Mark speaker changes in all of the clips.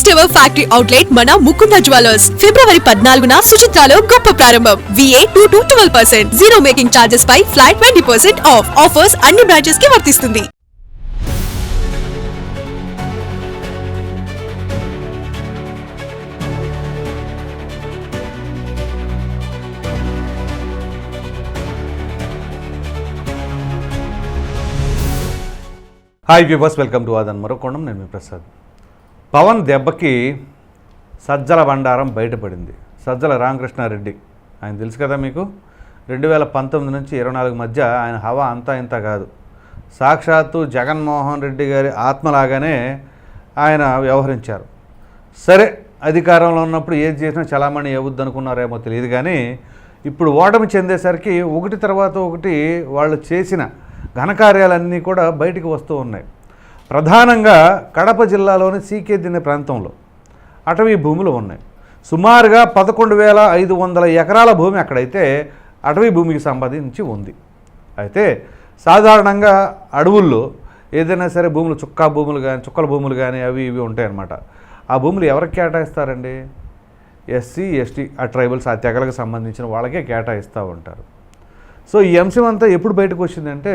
Speaker 1: First ever factory outlet మన Mukunda jewellers. ఫిబ్రవరి పద్నాలుగున సుచిత్రాలో గొప్ప ప్రారంభం. VA two to twelve percent zero making charges pi flat twenty percent off offers అన్ని బ్రాంచెస్కి వర్తిస్తుంది.
Speaker 2: Hi viewers welcome to Aadhan మరో కోణం నేను మీ ప్రసాద్. పవన్ దెబ్బకి సజ్జల బండారం బయటపడింది. సజ్జల రామకృష్ణారెడ్డి. ఆయన తెలుసు కదా మీకు? రెండు వేల పంతొమ్మిది నుంచి ఇరవై నాలుగు మధ్య ఆయన హవా అంతా ఇంత కాదు. సాక్షాత్తు జగన్మోహన్ రెడ్డి గారి ఆత్మలాగానే ఆయన వ్యవహరించారు. సరే అధికారంలో ఉన్నప్పుడు ఏది చేసినా చలామణి ఇవ్వద్దు అనుకున్నారేమో తెలియదు కానీ ఇప్పుడు ఓటమి చెందేసరికి ఒకటి తర్వాత ఒకటి వాళ్ళు చేసిన ఘనకార్యాలన్నీ కూడా బయటికి వస్తూ ఉన్నాయి. ప్రధానంగా కడప జిల్లాలోని సీకే దిన్నె ప్రాంతంలో అటవీ భూములు ఉన్నాయి. సుమారుగా పదకొండు వేల ఐదు వందల ఎకరాల భూమి అక్కడైతే అటవీ భూమికి సంబంధించి ఉంది. అయితే సాధారణంగా అడవుల్లో ఏదైనా సరే భూములు చుక్కా భూములు కానీ చుక్కల భూములు కానీ అవి ఇవి ఉంటాయన్నమాట. ఆ భూములు ఎవరికి కేటాయిస్తారండి? ఎస్సీ ఎస్టీ ఆ ట్రైబల్స్ ఆ తెగలకు సంబంధించిన వాళ్ళకే కేటాయిస్తూ ఉంటారు. సో ఈ అంశం అంతా ఎప్పుడు బయటకు వచ్చిందంటే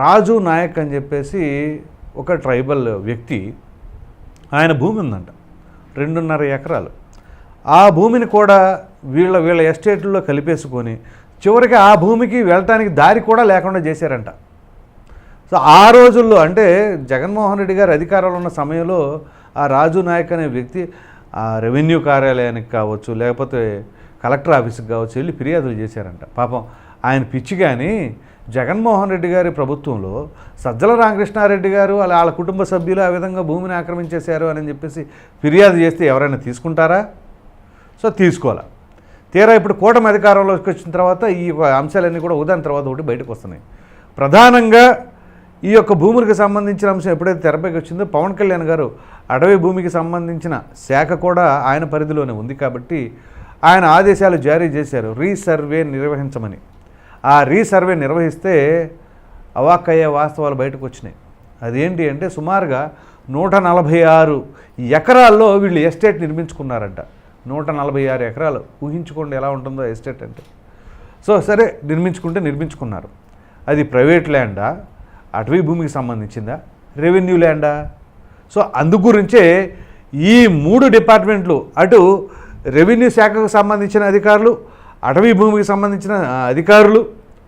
Speaker 2: రాజు నాయక్ అని చెప్పేసి ఒక ట్రైబల్ వ్యక్తి ఆయన భూమి ఉందంట రెండున్నర ఎకరాలు. ఆ భూమిని కూడా వీళ్ళ వీళ్ళ ఎస్టేట్లో కలిపేసుకొని చివరికి ఆ భూమికి వెళ్ళటానికి దారి కూడా లేకుండా చేశారంట. సో ఆ రోజుల్లో అంటే జగన్మోహన్ రెడ్డి గారు అధికారంలో ఉన్న సమయంలో ఆ రాజు నాయక్ అనే వ్యక్తి ఆ రెవెన్యూ కార్యాలయానికి కావచ్చు లేకపోతే కలెక్టర్ ఆఫీస్కి కావచ్చు వెళ్ళి ఫిర్యాదులు చేశారంట. పాపం ఆయన పిచ్చి కానీ జగన్మోహన్ రెడ్డి గారి ప్రభుత్వంలో సజ్జల రామకృష్ణారెడ్డి గారు అలా వాళ్ళ కుటుంబ సభ్యులు ఆ విధంగా భూమిని ఆక్రమించేశారు అని చెప్పేసి ఫిర్యాదు చేస్తే ఎవరైనా తీసుకుంటారా? సో తీసుకోవాలి. తీరా ఇప్పుడు కూటమి అధికారంలోకి వచ్చిన తర్వాత ఈ అంశాలన్నీ కూడా ఉదాహరణ తర్వాత ఒకటి బయటకు వస్తున్నాయి. ప్రధానంగా ఈ యొక్క భూములకు సంబంధించిన అంశం ఎప్పుడైతే తెరపైకి వచ్చిందో పవన్ కళ్యాణ్ గారు అడవి భూమికి సంబంధించిన శాఖ కూడా ఆయన పరిధిలోనే ఉంది కాబట్టి ఆయన ఆదేశాలు జారీ చేశారు. రీసర్వే నిర్వహించమని. ఆ రీసర్వే నిర్వహిస్తే అవాక్కయ్యే వాస్తవాలు బయటకు వచ్చినాయి అదేంటి అంటే సుమారుగా నూట నలభై ఆరు ఎకరాల్లో వీళ్ళు ఎస్టేట్ నిర్మించుకున్నారంట. నూట నలభై ఆరు ఎకరాలు. ఊహించుకోండి ఎలా ఉంటుందో ఎస్టేట్ అంటే. సో సరే నిర్మించుకుంటే నిర్మించుకున్నారు. అది ప్రైవేట్ ల్యాండా? అటవీ భూమికి సంబంధించిందా? రెవెన్యూ ల్యాండా? సో అందు గురించే ఈ మూడు డిపార్ట్మెంట్లు అటు రెవెన్యూ శాఖకు సంబంధించిన అధికారులు అటవీ భూమికి సంబంధించిన అధికారులు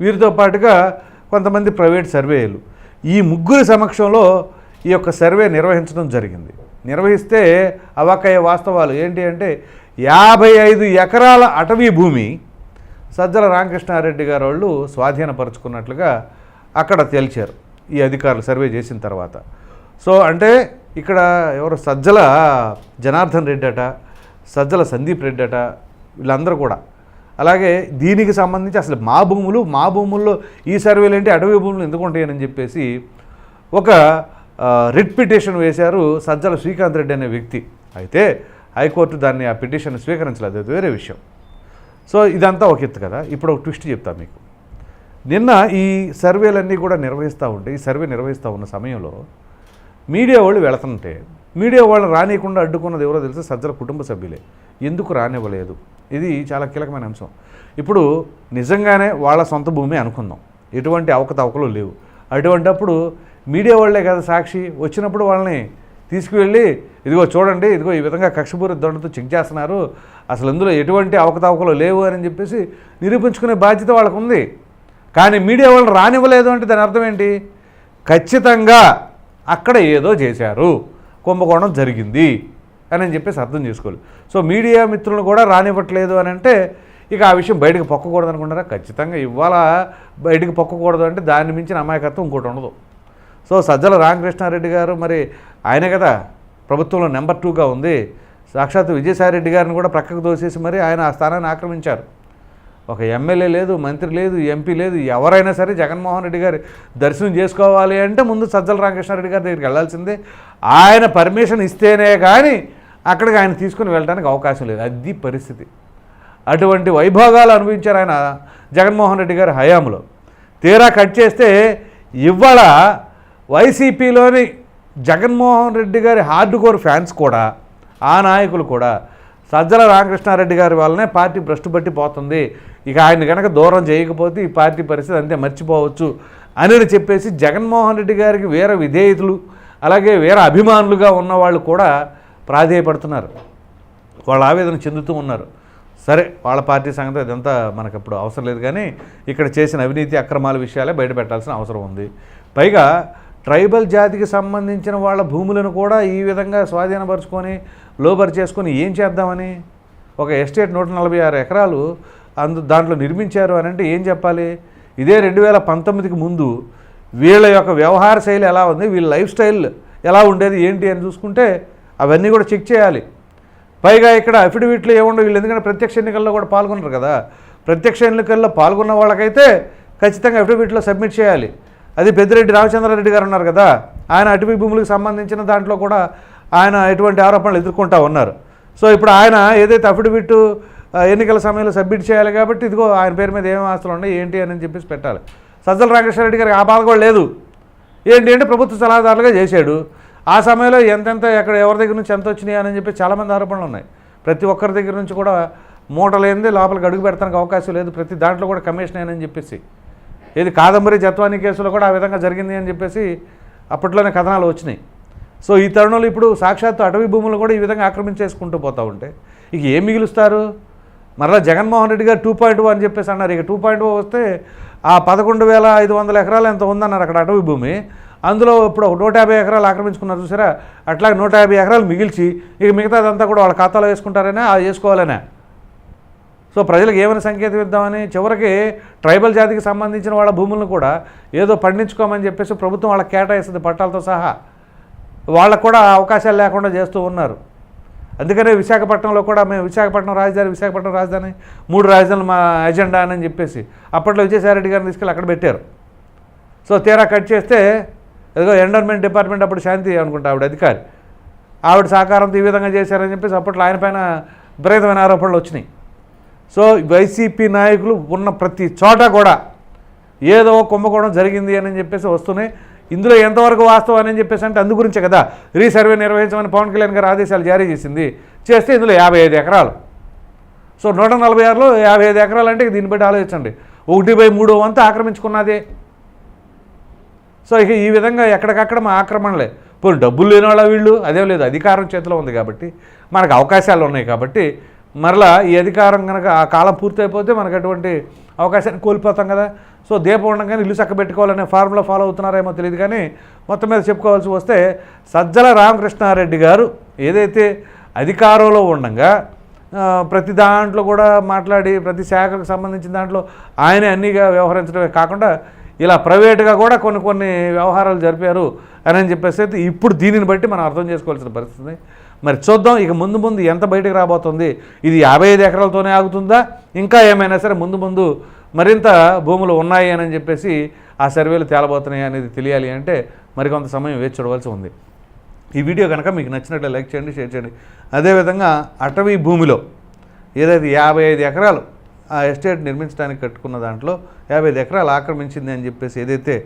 Speaker 2: వీరితో పాటుగా కొంతమంది ప్రైవేట్ సర్వేలు. ఈ ముగ్గురి సమక్షంలో ఈ యొక్క సర్వే నిర్వహించడం జరిగింది. నిర్వహిస్తే అవకయ్య వాస్తవాలు ఏంటి అంటే యాభై ఐదు ఎకరాల అటవీ భూమి సజ్జల రామకృష్ణారెడ్డి గారు వాళ్ళు స్వాధీనపరుచుకున్నట్లుగా అక్కడ తేల్చారు ఈ అధికారులు సర్వే చేసిన తర్వాత. సో అంటే ఇక్కడ ఎవరు సజ్జల జనార్దన్ రెడ్డి అట సజ్జల సందీప్ రెడ్డి అట వీళ్ళందరూ కూడా అలాగే దీనికి సంబంధించి అసలు మా భూములు మా భూముల్లో ఈ సర్వేలు ఏంటి అటవీ భూములు ఎందుకు ఉంటాయని చెప్పేసి ఒక ఆ, రిట్ పిటిషన్ వేశారు సజ్జల శ్రీకాంత్ రెడ్డి అనే వ్యక్తి. అయితే హైకోర్టు దాన్ని ఆ పిటిషన్ స్వీకరించలేదు. అది వేరే విషయం. సో ఇదంతా ఒక ఎత్తు కదా? ఇప్పుడు ఒక ట్విస్ట్ చెప్తాను మీకు. నిన్న ఈ సర్వేలన్నీ కూడా నిర్వహిస్తూ ఉంటే ఈ సర్వే నిర్వహిస్తూ ఉన్న సమయంలో మీడియా వాళ్ళు వెళుతుంటే మీడియా వాళ్ళు రానియకుండా అడ్డుకున్నది ఎవరో తెలిసి? సజ్జల కుటుంబ సభ్యులే. ఎందుకు రానివ్వలేదు? ఇది చాలా కీలకమైన అంశం. ఇప్పుడు నిజంగానే వాళ్ళ సొంత భూమి అనుకుందాం. ఎటువంటి అవకతవకలు లేవు. అటువంటప్పుడు మీడియా వాళ్ళే కదా సాక్షి? వచ్చినప్పుడు వాళ్ళని తీసుకువెళ్ళి ఇదిగో చూడండి ఇదిగో ఈ విధంగా కక్షపూరి దండతో చెక్ చేస్తున్నారు. అసలు అందులో ఎటువంటి అవకతవకలు లేవు అని చెప్పేసి నిరూపించుకునే బాధ్యత వాళ్ళకు ఉంది కానీ మీడియా వాళ్ళు రానివ్వలేదు అంటే దాని అర్థం ఏంటి? ఖచ్చితంగా అక్కడ ఏదో చేశారు. కుంభకోణం జరిగింది. అని అని చెప్పేసి అర్థం చేసుకోవాలి. సో మీడియా మిత్రులను కూడా రానివ్వట్లేదు అని అంటే ఇక ఆ విషయం బయటకు పొక్కకూడదు అనుకుంటారా? ఖచ్చితంగా ఇవాళ బయటకు పొక్కకూడదు అంటే దాన్ని మించిన అమాయకత్వం ఇంకోటి ఉండదు. సో సజ్జల రామకృష్ణారెడ్డి గారు మరి ఆయనే కదా ప్రభుత్వంలో నెంబర్ టూగా ఉంది. సాక్షాత్ విజయసాయిరెడ్డి గారిని కూడా ప్రక్కకు దోసేసి మరి ఆయన ఆ స్థానాన్ని ఆక్రమించారు. ఒక ఎమ్మెల్యే లేదు మంత్రి లేదు ఎంపీ లేదు ఎవరైనా సరే జగన్మోహన్ రెడ్డి గారి దర్శనం చేసుకోవాలి అంటే ముందు సజ్జల రామకృష్ణారెడ్డి గారి దగ్గరికి వెళ్ళాల్సిందే. ఆయన పర్మిషన్ ఇస్తేనే కానీ అక్కడికి ఆయన తీసుకుని వెళ్ళడానికి అవకాశం లేదు. అది పరిస్థితి. అటువంటి వైభోగాలు అనుభవించారు ఆయన జగన్మోహన్ రెడ్డి గారి హయాంలో. తీరా కట్ చేస్తే ఇవాళ వైసీపీలోని జగన్మోహన్ రెడ్డి గారి హార్డ్ కోర్ ఫ్యాన్స్ కూడా ఆ నాయకులు కూడా సజ్జల రామకృష్ణారెడ్డి గారి వల్లనే పార్టీ భ్రష్టుపట్టి పోతుంది. ఇక ఆయన కనుక దూరం చేయకపోతే ఈ పార్టీ పరిస్థితి అంతే మర్చిపోవచ్చు అని చెప్పేసి జగన్మోహన్ రెడ్డి గారికి వేరే విధేయతలు అలాగే వేరే అభిమానులుగా ఉన్న వాళ్ళు కూడా ప్రాధేయపడుతున్నారు. వాళ్ళ ఆవేదన చెందుతూ ఉన్నారు. సరే వాళ్ళ పార్టీ సంగతి ఇదంతా మనకు ఇప్పుడు అవసరం లేదు కానీ ఇక్కడ చేసిన అవినీతి అక్రమాల విషయాలే బయట పెట్టాల్సిన అవసరం ఉంది. పైగా ట్రైబల్ జాతికి సంబంధించిన వాళ్ళ భూములను కూడా ఈ విధంగా స్వాధీనపరుచుకొని లోబర్ చేసుకొని ఏం చేద్దామని? ఒక ఎస్టేట్ నూట నలభై ఆరు ఎకరాలు అందు దాంట్లో నిర్మించారు అని అంటే ఏం చెప్పాలి? ఇదే రెండు వేల పంతొమ్మిదికి ముందు వీళ్ళ యొక్క వ్యవహార శైలి ఎలా ఉంది? వీళ్ళ లైఫ్ స్టైల్ ఎలా ఉండేది? ఏంటి అని చూసుకుంటే అవన్నీ కూడా చెక్ చేయాలి. పైగా ఇక్కడ అఫిడవిట్లు ఏముండవు వీళ్ళు ఎందుకంటే ప్రత్యక్ష ఎన్నికల్లో కూడా పాల్గొన్నారు కదా. ప్రత్యక్ష ఎన్నికల్లో పాల్గొన్న వాళ్ళకైతే ఖచ్చితంగా అఫిడవిట్లో సబ్మిట్ చేయాలి. అది పెద్దిరెడ్డి రామచంద్రారెడ్డి గారు ఉన్నారు కదా ఆయన అటవీ భూములకు సంబంధించిన దాంట్లో కూడా ఆయన ఎటువంటి ఆరోపణలు ఎదుర్కొంటా ఉన్నారు. సో ఇప్పుడు ఆయన ఏదైతే అఫిడవిట్ ఎన్నికల సమయంలో సబ్మిట్ చేయాలి కాబట్టి ఇదిగో ఆయన పేరు మీద ఏమేమి ఆస్తులు ఉన్నాయి ఏంటి అని చెప్పేసి పెట్టాలి. సజ్జల రామకృష్ణారెడ్డి గారికి ఆ బాధ కూడా లేదు. ఏంటి అంటే ప్రభుత్వ సలహాదారులుగా చేశాడు. ఆ సమయంలో ఎంతెంత ఎక్కడ ఎవరి దగ్గర నుంచి ఎంత వచ్చినాయి అని చెప్పి చాలామంది ఆరోపణలు ఉన్నాయి. ప్రతి ఒక్కరి దగ్గర నుంచి కూడా మూటలేంది లోపలికి అడుగు పెడతానికి అవకాశం లేదు. ప్రతి దాంట్లో కూడా కమిషన్ అని చెప్పేసి. ఏది కాదంబరి జత్వానీ కేసులో కూడా ఆ విధంగా జరిగింది అని చెప్పేసి అప్పట్లోనే కథనాలు వచ్చినాయి. సో ఈ తరుణంలో ఇప్పుడు సాక్షాత్తు అటవీ భూములు కూడా ఈ విధంగా ఆక్రమించేసుకుంటూ పోతూ ఉంటే ఇక ఏం మిగులుస్తారు? మరలా జగన్మోహన్ రెడ్డి గారు టూ పాయింట్ oh అని చెప్పేసి అన్నారు. ఇక టూ పాయింట్ oh వస్తే ఆ పదకొండు వేల ఐదు వందల ఎకరాలు ఎంత ఉందన్నారు అక్కడ అటవీ భూమి? అందులో ఇప్పుడు ఒక నూట యాభై ఎకరాలు ఆక్రమించుకున్నారు చూసారా? అట్లా నూట యాభై ఎకరాలు మిగిల్చి ఇక మిగతాదంతా కూడా వాళ్ళ ఖాతాలో వేసుకుంటారనే అది వేసుకోవాలనే. సో ప్రజలకు ఏమైనా సంకేతం ఇద్దామని చివరికి ట్రైబల్ జాతికి సంబంధించిన వాళ్ళ భూములను కూడా ఏదో పండించుకోమని చెప్పేసి ప్రభుత్వం వాళ్ళకి కేటాయిస్తుంది పట్టాలతో సహా. వాళ్ళకు కూడా అవకాశాలు లేకుండా చేస్తూ ఉన్నారు. అందుకనే విశాఖపట్నంలో కూడా మేము విశాఖపట్నం రాజధాని విశాఖపట్నం రాజధాని మూడు రాజధానులు మా ఎజెండా అని చెప్పేసి అప్పట్లో విజయసాయిరెడ్డి గారిని తీసుకెళ్ళి అక్కడ పెట్టారు. సో తీరా కట్ చేస్తే ఏదో ఎండర్మెంట్ డిపార్ట్మెంట్ అప్పుడు శాంతి అనుకుంటా ఆవిడ అధికారి. ఆవిడ సహకారంతో ఈ విధంగా చేశారని చెప్పేసి అప్పట్లో ఆయన పైన విపరీతమైన ఆరోపణలు వచ్చినాయి. సో వైసీపీ నాయకులు ఉన్న ప్రతి చోట కూడా ఏదో కుంభకోణం జరిగింది అని చెప్పేసి వస్తున్నాయి. ఇందులో ఎంతవరకు వాస్తవం అని చెప్పేసి అంటే అందు గురించే కదా. రీసర్వే నిర్వహించమని పవన్ కళ్యాణ్ గారు ఆదేశాలు జారీ చేసింది. చేస్తే ఇందులో యాభై ఐదు ఎకరాలు. సో నూట నలభై ఆరులో యాభై ఐదు ఎకరాలు అంటే దీన్ని బట్టి ఆలోచించండి. ఒకటి బై మూడో వంతు ఆక్రమించుకున్నదే. సో ఇక ఈ విధంగా ఎక్కడికక్కడ మా ఆక్రమణలే. పోనీ డబ్బులు లేని వాళ్ళ వీళ్ళు అదే లేదు అధికారం చేతిలో ఉంది కాబట్టి మనకు అవకాశాలు ఉన్నాయి కాబట్టి మరలా ఈ అధికారం కనుక ఆ కాలం పూర్తయిపోతే మనకు అటువంటి అవకాశాన్ని కోల్పోతాం కదా. సో దీపం ఉండగానే ఇల్లు చక్క పెట్టుకోవాలనే ఫార్ములా ఫాలో అవుతున్నారేమో తెలియదు కానీ మొత్తం మీద చెప్పుకోవాల్సి వస్తే సజ్జల రామకృష్ణారెడ్డి గారు ఏదైతే అధికారంలో ఉండగా ప్రతి దాంట్లో కూడా మాట్లాడి ప్రతి శాఖకు సంబంధించిన దాంట్లో ఆయనే అన్నీగా వ్యవహరించడమే కాకుండా ఇలా ప్రైవేట్గా కూడా కొన్ని కొన్ని వ్యవహారాలు జరిపారు అని చెప్పేసి అయితే ఇప్పుడు దీనిని బట్టి మనం అర్థం చేసుకోవాల్సిన పరిస్థితి. మరి చూద్దాం ఇక ముందు ముందు ఎంత బయటకు రాబోతుంది? ఇది యాభై ఐదు ఎకరాలతోనే ఆగుతుందా? ఇంకా ఏమైనా సరే ముందు ముందు మరింత భూములు ఉన్నాయి అని చెప్పేసి ఆ సర్వేలు తేలబోతున్నాయి అనేది తెలియాలి అంటే మరికొంత సమయం వేచి చూడవలసి ఉంది. ఈ వీడియో కనుక మీకు నచ్చినట్లు లైక్ చేయండి షేర్ చేయండి. అదేవిధంగా అటవీ భూమిలో ఏదైతే యాభై ఐదు ఎకరాలు ఆ ఎస్టేట్ నిర్మించడానికి కట్టుకున్న దాంట్లో యాభై ఐదు ఎకరాలు ఆక్రమించింది అని చెప్పేసి ఏదైతే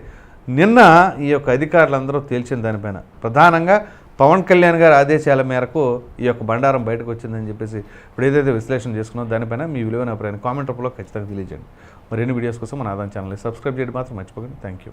Speaker 2: నిన్న ఈ యొక్క అధికారులందరూ తేల్చిన దానిపైన ప్రధానంగా పవన్ కళ్యాణ్ గారి ఆదేశాల మేరకు ఈ యొక్క బండారం బయటకు వచ్చిందని చెప్పేసి ఇప్పుడు ఏదైతే విశ్లేషణ చేసుకున్నో దానిపైన మీ విలువైన అభిప్రాయాన్ని కామెంట్ రూపంలో ఖచ్చితంగా తెలియజేయండి. మరిన్ని వీడియోస్ కోసం మన ఆదాయం ఛానల్ని సబ్స్క్రైబ్ చేయడం మాత్రం మర్చిపోకండి. Thank you